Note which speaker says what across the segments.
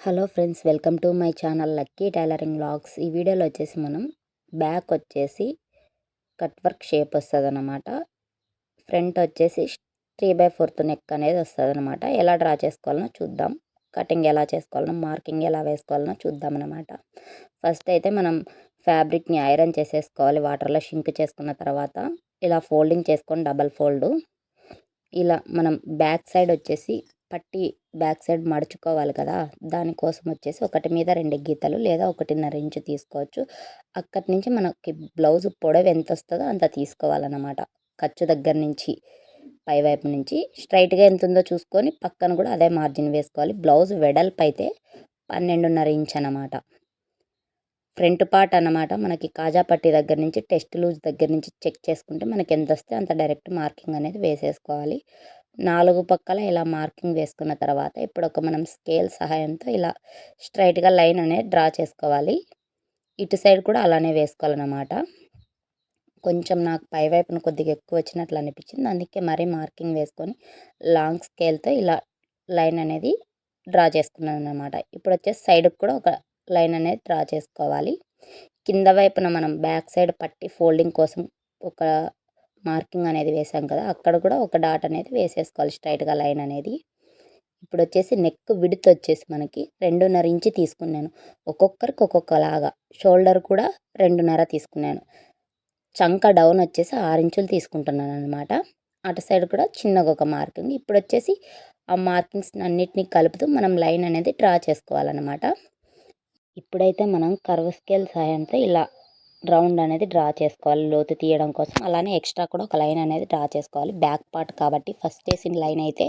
Speaker 1: Hello friends welcome to my channel lucky tailoring blogs ఈ వీడియోలో వచ్చేసి మనం బ్యాక్ వచ్చేసి కట్ వర్క్ షేప్ వస్తుంది అనమాట ఫ్రంట్ వచ్చేసి త్రీ బై ఫోర్త్ నెక్ అనేది వస్తుంది అనమాట ఎలా డ్రా చేసుకోవాలనో చూద్దాం. కటింగ్ ఎలా చేసుకోవాలనో మార్కింగ్ ఎలా వేసుకోవాలనో చూద్దాం అనమాట ఫస్ట్ అయితే మనం ఫ్యాబ్రిక్ని ఐరన్ చేసేసుకోవాలి వాటర్లో షింక్ చేసుకున్న తర్వాత. ఇలా ఫోల్డింగ్ చేసుకొని డబల్ ఫోల్డ్. ఇలా మనం బ్యాక్ సైడ్ వచ్చేసి పట్టి బ్యాక్ సైడ్ మడుచుకోవాలి కదా దానికోసం వచ్చేసి ఒకటి మీద రెండు గీతలు లేదా ఒకటిన్నర ఇంచు తీసుకోవచ్చు. అక్కడి నుంచి మనకి బ్లౌజ్ పొడవు ఎంత వస్తుందో అంత తీసుకోవాలన్నమాట. ఖర్చు దగ్గర నుంచి పైవైపు నుంచి. స్ట్రైట్గా ఎంత ఉందో చూసుకొని పక్కన కూడా అదే మార్జిన్ వేసుకోవాలి. బ్లౌజ్ వెడల్పు అయితే పన్నెండున్నర ఇంచ్ అనమాట ఫ్రంట్ పార్ట్ అనమాట మనకి కాజా పట్టి దగ్గర నుంచి టెస్ట్ లూజ్ దగ్గర నుంచి చెక్ చేసుకుంటే మనకి ఎంత వస్తే అంత డైరెక్ట్ మార్కింగ్ అనేది వేసేసుకోవాలి. నాలుగు పక్కల ఇలా మార్కింగ్ వేసుకున్న తర్వాత ఇప్పుడు ఒక మనం స్కేల్ సహాయంతో ఇలా స్ట్రైట్గా లైన్ అనేది డ్రా చేసుకోవాలి. ఇటు సైడ్ కూడా అలానే వేసుకోవాలన్నమాట. కొంచెం నాకు పై వైపున కొద్దిగా ఎక్కువ వచ్చినట్లు అనిపించింది. అందుకే మరీ మార్కింగ్ వేసుకొని లాంగ్ స్కేల్తో ఇలా లైన్ అనేది డ్రా చేసుకున్నాను అనమాట ఇప్పుడు వచ్చేసి సైడ్కి కూడా ఒక లైన్ అనేది డ్రా చేసుకోవాలి. కింద వైపున మనం బ్యాక్ సైడ్ పట్టి ఫోల్డింగ్ కోసం ఒక మార్కింగ్ అనేది వేసాం కదా అక్కడ కూడా ఒక డాట్ అనేది వేసేసుకోవాలి స్ట్రైట్గా లైన్ అనేది. ఇప్పుడు వచ్చేసి నెక్ విడుత్ వచ్చేసి మనకి రెండున్నర ఇంచి తీసుకున్నాను. ఒక్కొక్కరికి ఒక్కొక్కలాగా షోల్డర్ కూడా రెండున్నర తీసుకున్నాను. చంక డౌన్ వచ్చేసి ఆరు ఇంచులు తీసుకుంటున్నాను అనమాట అటు సైడ్ కూడా చిన్నగా ఒక మార్కింగ్. ఇప్పుడు వచ్చేసి ఆ మార్కింగ్స్ అన్నిటినీ కలుపుతూ మనం లైన్ అనేది డ్రా చేసుకోవాలన్నమాట. ఇప్పుడైతే మనం కర్వ్ స్కేల్ సహాయంతో ఇలా రౌండ్ అనేది డ్రా చేసుకోవాలి. లోతు తీయడం కోసం అలానే ఎక్స్ట్రా కూడా ఒక లైన్ అనేది డ్రా చేసుకోవాలి. బ్యాక్ పార్ట్ కాబట్టి ఫస్ట్ వేసిన లైన్ అయితే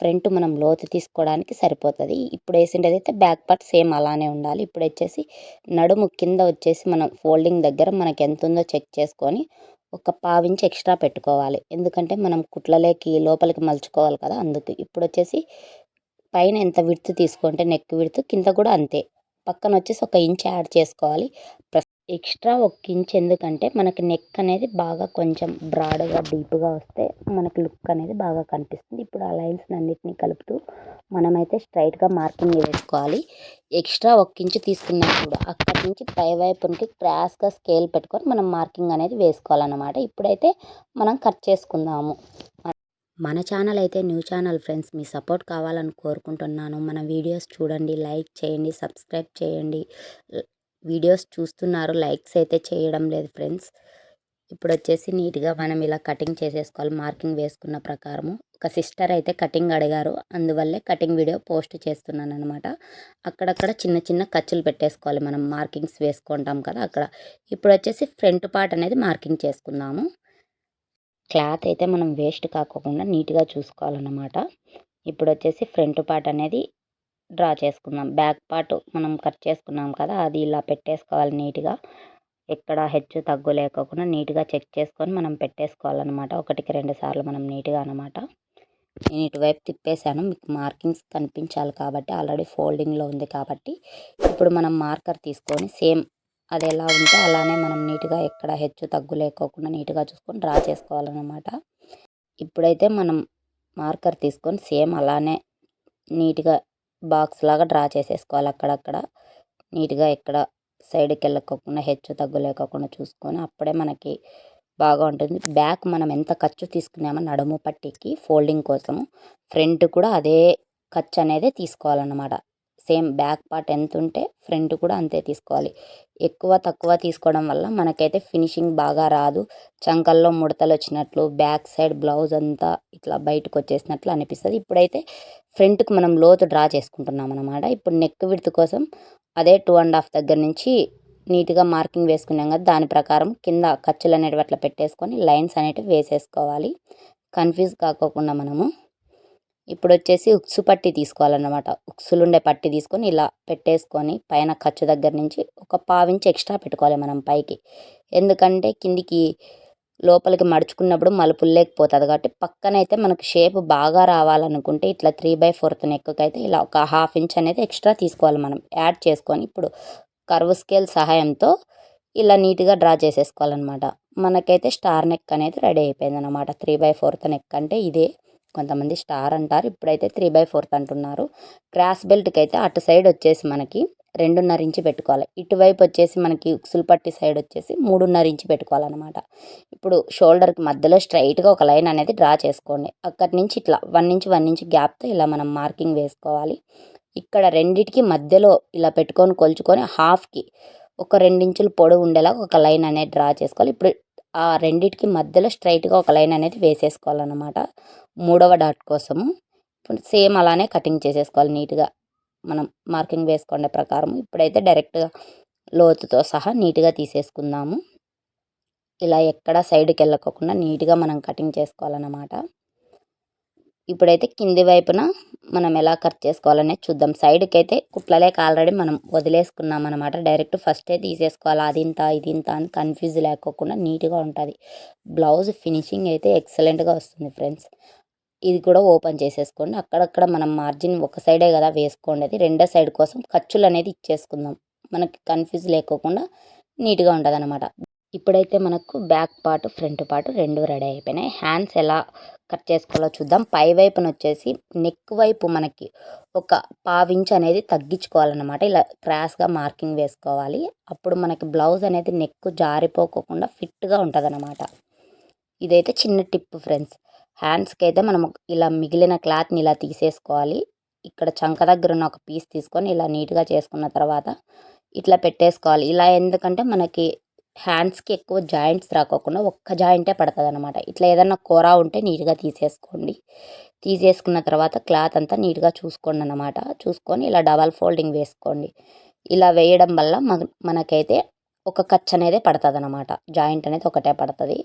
Speaker 1: ఫ్రంట్ మనం లోతు తీసుకోవడానికి సరిపోతుంది. ఇప్పుడు వేసిండేది అయితే బ్యాక్ పార్ట్ సేమ్ అలానే ఉండాలి. ఇప్పుడు వచ్చేసి నడుము కింద వచ్చేసి మనం ఫోల్డింగ్ దగ్గర మనకి ఎంత ఉందో చెక్ చేసుకొని ఒక పావించి ఎక్స్ట్రా పెట్టుకోవాలి. ఎందుకంటే మనం కుట్లలేకి లోపలికి మలుచుకోవాలి కదా అందుకు. ఇప్పుడు వచ్చేసి పైన ఎంత విడుతు తీసుకుంటే నెక్ విడుతు కింద కూడా అంతే. పక్కన వచ్చేసి ఒక ఇంచ్ యాడ్ చేసుకోవాలి. ఎక్స్ట్రా ఒక ఇంచ్ ఎందుకంటే మనకి నెక్ అనేది బాగా కొంచెం బ్రాడ్గా డీప్గా వస్తే మనకి లుక్ అనేది బాగా కనిపిస్తుంది. ఇప్పుడు ఆ లైన్స్ అన్నిటినీ కలుపుతూ మనమైతే స్ట్రైట్గా మార్కింగ్ వేసుకోవాలి. ఎక్స్ట్రా ఒక ఇంచు తీసుకున్నప్పుడు అక్కడి నుంచి పై వైపునికి క్రాస్గా స్కేల్ పెట్టుకొని మనం మార్కింగ్ అనేది వేసుకోవాలన్నమాట. ఇప్పుడైతే మనం కట్ చేసుకుందాము. మన ఛానల్ అయితే న్యూ ఛానల్ ఫ్రెండ్స్ మీ సపోర్ట్ కావాలని కోరుకుంటున్నాను. మన వీడియోస్ చూడండి లైక్ చేయండి సబ్స్క్రైబ్ చేయండి. వీడియోస్ చూస్తున్నారు లైక్స్ అయితే చేయడం లేదు ఫ్రెండ్స్. ఇప్పుడు వచ్చేసి నీట్గా మనం ఇలా కటింగ్ చేసేసుకోవాలి మార్కింగ్ వేసుకున్న ప్రకారము. ఒక సిస్టర్ అయితే కటింగ్ అడిగారు అందువల్లే కటింగ్ వీడియో పోస్ట్ చేస్తున్నాను అనమాట అక్కడక్కడ చిన్న చిన్న ఖర్చులు పెట్టేసుకోవాలి మనం మార్కింగ్స్ వేసుకుంటాం కదా అక్కడ. ఇప్పుడు వచ్చేసి ఫ్రంట్ పార్ట్ అనేది మార్కింగ్ చేసుకుందాము. క్లాత్ అయితే మనం వేస్ట్ కాకోకుండా నీట్గా చూసుకోవాలన్నమాట. ఇప్పుడు వచ్చేసి ఫ్రంట్ పార్ట్ అనేది డ్రా చేసుకుందాం. బ్యాక్ పార్ట్ మనం కట్ చేసుకున్నాం కదా అది ఇలా పెట్టేసుకోవాలి నీట్గా. ఎక్కడ హెచ్చు తగ్గు లేకోకుండా నీట్గా చెక్ చేసుకొని మనం పెట్టేసుకోవాలన్నమాట. ఒకటికి రెండు సార్లు మనం నీట్గా అనమాట నేను ఇటువైపు తిప్పేశాను. మీకు మార్కింగ్స్ కనిపించాలి కాబట్టి ఆల్రెడీ ఫోల్డింగ్లో ఉంది కాబట్టి ఇప్పుడు మనం మార్కర్ తీసుకొని సేమ్ అది ఎలా ఉంటే అలానే మనం నీట్గా ఎక్కడ హెచ్చు తగ్గు లేకోకుండా నీట్గా చూసుకొని డ్రా చేసుకోవాలన్నమాట. ఇప్పుడైతే మనం మార్కర్ తీసుకొని సేమ్ అలానే నీట్గా బాక్స్ లాగా డ్రా చేసేసుకోవాలి అక్కడక్కడ. నీట్గా ఎక్కడ సైడ్కి వెళ్ళకోకుండా హెచ్చు తగ్గులేకోకుండా చూసుకొని అప్పుడే మనకి బాగా ఉంటుంది బ్యాక్ మనం ఎంత ఖర్చు తీసుకున్నామో నడుము పట్టికి ఫోల్డింగ్ కోసము ఫ్రంట్ కూడా అదే ఖర్చు అనేది తీసుకోవాలన్నమాట. సేమ్ బ్యాక్ పార్ట్ ఎంత ఉంటే ఫ్రంట్ కూడా అంతే తీసుకోవాలి. ఎక్కువ తక్కువ తీసుకోవడం వల్ల మనకైతే ఫినిషింగ్ బాగా రాదు. చంకల్లో ముడతలు వచ్చినట్లు బ్యాక్ సైడ్ బ్లౌజ్ అంతా ఇట్లా బయటకు వచ్చేసినట్లు అనిపిస్తుంది. ఇప్పుడైతే ఫ్రంట్కి మనం లోతు డ్రా చేసుకుంటున్నాం అనమాట ఇప్పుడు నెక్ విడత కోసం అదే టూ అండ్ హాఫ్ దగ్గర నుంచి నీట్గా మార్కింగ్ వేసుకున్నాం కదా దాని ప్రకారం కింద ఖర్చులు అనేటివి అట్లా పెట్టేసుకొని లైన్స్ అనేటివి వేసేసుకోవాలి. కన్ఫ్యూజ్ కాకోకుండా మనము. ఇప్పుడు వచ్చేసి ఉక్సు పట్టి తీసుకోవాలన్నమాట. ఉక్సులుండే పట్టి తీసుకొని ఇలా పెట్టేసుకొని పైన ఖర్చు దగ్గర నుంచి ఒక పావించి ఎక్స్ట్రా పెట్టుకోవాలి మనం పైకి. ఎందుకంటే కిందికి లోపలికి మడుచుకున్నప్పుడు మలుపులు లేకపోతుంది కాబట్టి పక్కనైతే మనకు షేప్ బాగా రావాలనుకుంటే ఇట్లా త్రీ బై ఫోర్త్ నెక్కకైతే ఇలా ఒక హాఫ్ ఇంచ్ అనేది ఎక్స్ట్రా తీసుకోవాలి మనం. యాడ్ చేసుకొని ఇప్పుడు కర్వ్ స్కేల్ సహాయంతో ఇలా నీట్గా డ్రా చేసేసుకోవాలన్నమాట. మనకైతే స్టార్ నెక్ అనేది రెడీ అయిపోయింది అనమాట త్రీ బై ఫోర్త్ నెక్ అంటే ఇదే. కొంతమంది స్టార్ అంటారు. ఇప్పుడైతే త్రీ బై ఫోర్త్ అంటున్నారు. క్రాస్ బెల్ట్కి అయితే అటు సైడ్ వచ్చేసి మనకి రెండున్నర ఇంచి పెట్టుకోవాలి. ఇటువైపు వచ్చేసి మనకి ఉక్సులు పట్టి సైడ్ వచ్చేసి మూడున్నర ఇంచి పెట్టుకోవాలన్నమాట. ఇప్పుడు షోల్డర్కి మధ్యలో స్ట్రైట్గా ఒక లైన్ అనేది డ్రా చేసుకోండి. అక్కడి నుంచి ఇట్లా వన్ ఇంచ్ వన్ ఇంచ్ గ్యాప్తో ఇలా మనం మార్కింగ్ వేసుకోవాలి. ఇక్కడ రెండిటికి మధ్యలో ఇలా పెట్టుకొని కొలుచుకొని హాఫ్కి ఒక రెండించులు పొడవు ఉండేలా ఒక లైన్ అనేది డ్రా చేసుకోవాలి. ఇప్పుడు ఆ రెండిటికి మధ్యలో స్ట్రైట్గా ఒక లైన్ అనేది వేసేసుకోవాలన్నమాట. మూడవ డాట్ కోసము ఇప్పుడు సేమ్ అలానే కటింగ్ చేసేసుకోవాలి నీట్గా. మనం మార్కింగ్ వేసుకునే ప్రకారం ఇప్పుడైతే డైరెక్ట్గా లోతుతో సహా నీట్గా తీసేసుకుందాము. ఇలా ఎక్కడ సైడ్కి వెళ్ళకోకుండా నీట్గా మనం కటింగ్ చేసుకోవాలన్నమాట. ఇప్పుడైతే కింది వైపున మనం ఎలా కట్ చేసుకోవాలనేది చూద్దాం. సైడ్కి అయితే కుట్లలేక ఆల్రెడీ మనం వదిలేసుకున్నాం అనమాట డైరెక్ట్ ఫస్టే తీసేసుకోవాలి. అది ఇంత ఇది ఇంత అని కన్ఫ్యూజ్ లేకోకుండా నీట్గా ఉంటుంది. బ్లౌజ్ ఫినిషింగ్ అయితే ఎక్సలెంట్గా వస్తుంది ఫ్రెండ్స్. ఇది కూడా ఓపెన్ చేసేసుకోండి. అక్కడక్కడ మనం మార్జిన్ ఒక సైడే కదా వేసుకోండి. అది రెండో సైడ్ కోసం ఖర్చులు అనేది ఇచ్చేసుకుందాం. మనకి కన్ఫ్యూజ్ లేకోకుండా నీట్గా ఉంటుంది అనమాట ఇప్పుడైతే మనకు బ్యాక్ పార్ట్ ఫ్రంట్ పార్ట్ రెండు రెడీ అయిపోయినాయి. హ్యాండ్స్ ఎలా కట్ చేసుకోవాలో చూద్దాం. పై వైపున వచ్చేసి నెక్ వైపు మనకి ఒక పావించ్ అనేది తగ్గించుకోవాలన్నమాట. ఇలా క్రాస్గా మార్కింగ్ వేసుకోవాలి. అప్పుడు మనకి బ్లౌజ్ అనేది నెక్ జారిపోకోకుండా ఫిట్గా ఉంటుంది ఇదైతే చిన్న టిప్ ఫ్రెండ్స్. హ్యాండ్స్కి అయితే మనం ఇలా మిగిలిన క్లాత్ని ఇలా తీసేసుకోవాలి. ఇక్కడ చంక దగ్గర ఉన్న ఒక పీస్ తీసుకొని ఇలా నీట్గా చేసుకున్న తర్వాత ఇట్లా పెట్టేసుకోవాలి. ఇలా ఎందుకంటే మనకి హ్యాండ్స్కి ఎక్కువ జాయింట్స్ రాకోకుండా ఒక్క జాయింటే పడుతుంది అనమాట ఇట్లా ఏదన్నా కూర ఉంటే నీట్గా తీసేసుకోండి. తీసేసుకున్న తర్వాత క్లాత్ అంతా నీట్గా చూసుకోండి అనమాట చూసుకొని ఇలా డబల్ ఫోల్డింగ్ వేసుకోండి. ఇలా వేయడం వల్ల మనకైతే ఒక ఖర్చు అనేది పడుతుంది అనమాట జాయింట్ అనేది ఒకటే పడుతుంది.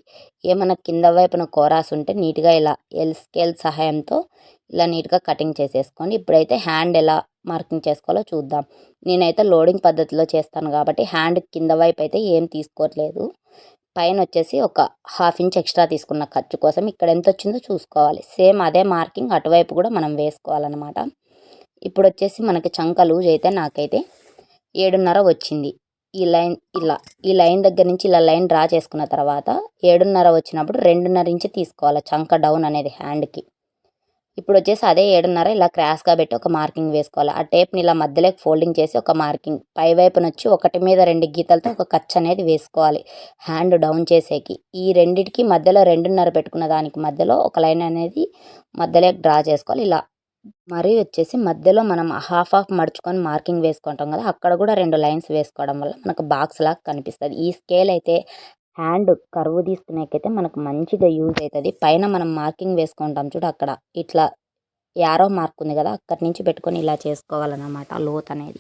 Speaker 1: ఏమైనా కింద వైపున కోరాస్ ఉంటే నీట్గా ఇలా ఎల్ స్కేల్ సహాయంతో ఇలా నీట్గా కటింగ్ చేసేసుకోండి. ఇప్పుడైతే హ్యాండ్ ఎలా మార్కింగ్ చేసుకోవాలో చూద్దాం. నేనైతే లోడింగ్ పద్ధతిలో చేస్తాను కాబట్టి హ్యాండ్ కింద వైపు అయితే ఏం తీసుకోవట్లేదు. పైన వచ్చేసి ఒక హాఫ్ ఇంచ్ ఎక్స్ట్రా తీసుకున్న ఖర్చు కోసం ఇక్కడ ఎంత వచ్చిందో చూసుకోవాలి. సేమ్ అదే మార్కింగ్ అటువైపు కూడా మనం వేసుకోవాలన్నమాట. ఇప్పుడు వచ్చేసి మనకి చంక లూజ్ అయితే నాకైతే ఏడున్నర వచ్చింది. ఈ లైన్ ఇలా ఈ లైన్ దగ్గర నుంచి ఇలా లైన్ డ్రా చేసుకున్న తర్వాత ఏడున్నర వచ్చినప్పుడు రెండున్నర ఇంచు తీసుకోవాలి చంక డౌన్ అనేది హ్యాండ్కి. ఇప్పుడు వచ్చేసి అదే ఏడున్నర ఇలా క్రాస్గా పెట్టి ఒక మార్కింగ్ వేసుకోవాలి. ఆ టేప్ని ఇలా మధ్యలోకి ఫోల్డింగ్ చేసి ఒక మార్కింగ్ పై వైపున వచ్చి ఒకటి మీద రెండు గీతలతో ఒక ఖర్చు అనేది వేసుకోవాలి హ్యాండ్ డౌన్ చేసేకి. ఈ రెండిటికి మధ్యలో రెండున్నర పెట్టుకున్న దానికి మధ్యలో ఒక లైన్ అనేది మధ్యలోకి డ్రా చేసుకోవాలి ఇలా మరీ వచ్చేసి మధ్యలో మనం హాఫ్ హాఫ్ మడుచుకొని మార్కింగ్ వేసుకుంటాం కదా అక్కడ కూడా రెండు లైన్స్ వేసుకోవడం వల్ల మనకు బాక్స్ లాగా కనిపిస్తుంది. ఈ స్కేల్ అయితే హ్యాండ్ కరువు తీసుకునేకైతే మనకు మంచిగా యూజ్ అవుతుంది పైన మనం మార్కింగ్ వేసుకుంటాం చూడు అక్కడ. ఇట్లా యారో మార్క్ ఉంది కదా అక్కడి నుంచి పెట్టుకొని ఇలా చేసుకోవాలన్నమాట లోత్ అనేది.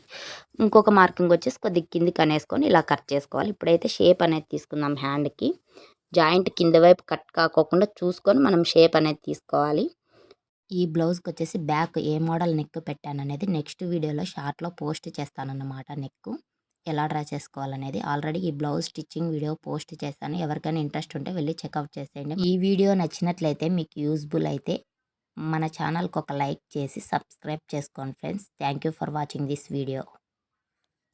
Speaker 1: ఇంకొక మార్కింగ్ వచ్చేసి కొద్ది కిందికి అనేసుకొని ఇలా కట్ చేసుకోవాలి. ఇప్పుడైతే షేప్ అనేది తీసుకుందాం హ్యాండ్కి. జాయింట్ కింద వైపు కట్ కాకోకుండా చూసుకొని మనం షేప్ అనేది తీసుకోవాలి. ఈ బ్లౌజ్కి వచ్చేసి బ్యాక్ ఏ మోడల్ నెక్ పెట్టాను అనేది నెక్స్ట్ వీడియోలో షార్ట్లో పోస్ట్ చేస్తానన్నమాట నెక్ ఎలా డ్రా చేసుకోవాలనేది. ఆల్రెడీ ఈ బ్లౌజ్ స్టిచ్చింగ్ వీడియో పోస్ట్ చేశాను. ఎవరికైనా ఇంట్రెస్ట్ ఉంటే వెళ్ళి చెక్అవుట్ చేసేయండి. ఈ వీడియో నచ్చినట్లయితే మీకు యూస్ఫుల్ అయితే మన ఛానల్కి ఒక లైక్ చేసి సబ్స్క్రైబ్ చేసుకోండి friends. Thank you for watching this video.